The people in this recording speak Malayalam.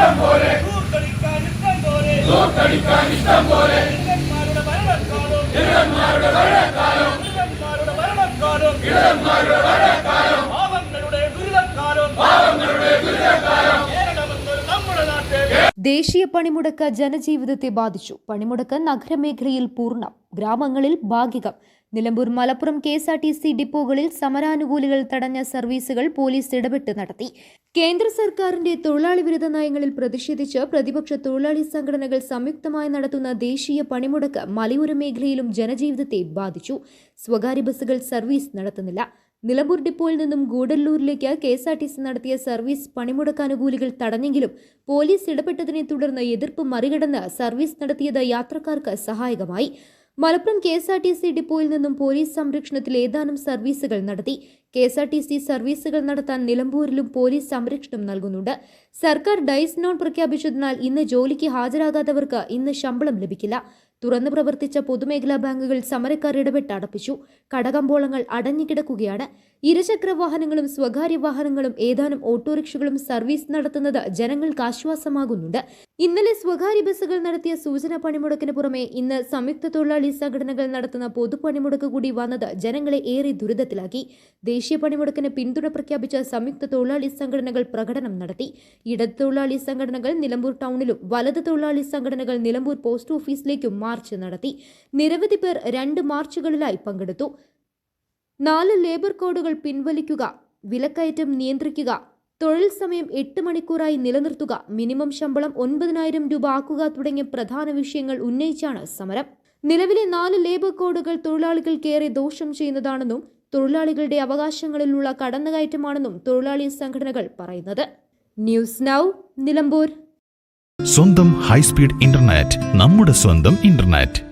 ഇഷ്ടം പോലെ തോക്കടിക്കാൻ ഇഷ്ടം പോലെ ദേശീയ പണിമുടക്ക് ജനജീവിതത്തെ ബാധിച്ചു. പണിമുടക്ക് നഗരമേഖലയിൽ പൂർണം. ഗ്രാമങ്ങളിൽ ഭാഗികം. Nilambur Malappuram K S R T C ഡിപ്പോകളിൽ സമരാനുകൂലികൾ തടഞ്ഞ സർവീസുകൾ പോലീസ് ഇടപെട്ട് നടത്തി. കേന്ദ്ര സർക്കാരിന്റെ തൊഴിലാളി വിരുദ്ധ നയങ്ങളിൽ പ്രതിഷേധിച്ച് പ്രതിപക്ഷ തൊഴിലാളി സംഘടനകൾ സംയുക്തമായി നടത്തുന്ന ദേശീയ പണിമുടക്ക് മലയോര മേഖലയിലും ജനജീവിതത്തെ ബാധിച്ചു. സ്വകാര്യ ബസ്സുകൾ സർവീസ് നടത്തുന്നില്ല. നിലമ്പൂർ ഡിപ്പോയിൽ നിന്നും ഗൂഡല്ലൂരിലേക്ക് K S R T C നടത്തിയ സർവീസ് പണിമുടക്ക് അനുകൂലികൾ തടഞ്ഞെങ്കിലും പോലീസ് ഇടപെട്ടതിനെ തുടർന്ന് എതിർപ്പ് മറികടന്ന് സർവീസ് നടത്തിയത് യാത്രക്കാർക്ക് സഹായകമായി. Malappuram K S R T C ഡിപ്പോയിൽ നിന്നും പോലീസ് സംരക്ഷണത്തിൽ ഏതാനും സർവീസുകൾ നടത്തി. K S R T C സർവീസുകൾ നടത്താൻ നിലമ്പൂരിലും പോലീസ് സംരക്ഷണം നൽകുന്നുണ്ട്. സർക്കാർ ഡൈസ് നോൺ പ്രഖ്യാപിച്ചതിനാൽ ഇന്ന് ജോലിക്ക് ഹാജരാകാത്തവർക്ക് ഇന്ന് ശമ്പളം ലഭിക്കില്ല. തുറന്നു പ്രവർത്തിച്ച പൊതുമേഖലാ ബാങ്കുകൾ സമരക്കാർ ഇടപെട്ട് അടപ്പിച്ചു. കടകമ്പോളങ്ങൾ അടഞ്ഞുകിടക്കുകയാണ്. ഇരുചക്ര വാഹനങ്ങളും സ്വകാര്യ വാഹനങ്ങളും ഏതാനും ഓട്ടോറിക്ഷകളും സർവീസ് നടത്തുന്നത് ജനങ്ങൾക്ക് ആശ്വാസമാകുന്നുണ്ട്. ഇന്നലെ സ്വകാര്യ ബസ്സുകൾ നടത്തിയ സൂചന പണിമുടക്കിന് പുറമെ ഇന്ന് സംയുക്ത തൊഴിലാളി സംഘടനകൾ നടത്തുന്ന പൊതുപണിമുടക്ക് കൂടി വന്നത് ജനങ്ങളെ ഏറെ ദുരിതത്തിലാക്കി. ദേശീയ പണിമുടക്കിന് പിന്തുണ പ്രഖ്യാപിച്ച സംയുക്ത തൊഴിലാളി സംഘടനകൾ പ്രകടനം നടത്തി. ഇടത് തൊഴിലാളി സംഘടനകൾ നിലമ്പൂർ ടൗണിലും വലത് തൊഴിലാളി സംഘടനകൾ നിലമ്പൂർ പോസ്റ്റ് ഓഫീസിലേക്കും മാർച്ച് നടത്തി. നിരവധി പേർ രണ്ട് മാർച്ചുകളിലായി പങ്കെടുത്തു. നാല് ലേബർ കോഡുകൾ പിൻവലിക്കുക വിലക്കയറ്റം നിയന്ത്രിക്കുക തൊഴിൽ സമയം എട്ട് മണിക്കൂറായി നിലനിർത്തുക മിനിമം ശമ്പളം ഒൻപതിനായിരം രൂപ ആക്കുക തുടങ്ങിയ പ്രധാന വിഷയങ്ങൾ ഉന്നയിച്ചാണ് സമരം. നിലവിലെ നാല് ലേബർ കോഡുകൾ തൊഴിലാളികൾക്കേറെ ദോഷം ചെയ്യുന്നതാണെന്നും തൊഴിലാളികളുടെ അവകാശങ്ങളിലുള്ള കടന്നുകയറ്റമാണെന്നും തൊഴിലാളി സംഘടനകൾ പറയുന്നത്. News now Nilambur. സ്വന്തം ഹൈസ്പീഡ് ഇന്റർനെറ്റ് നമ്മുടെ സ്വന്തം ഇന്റർനെറ്റ്.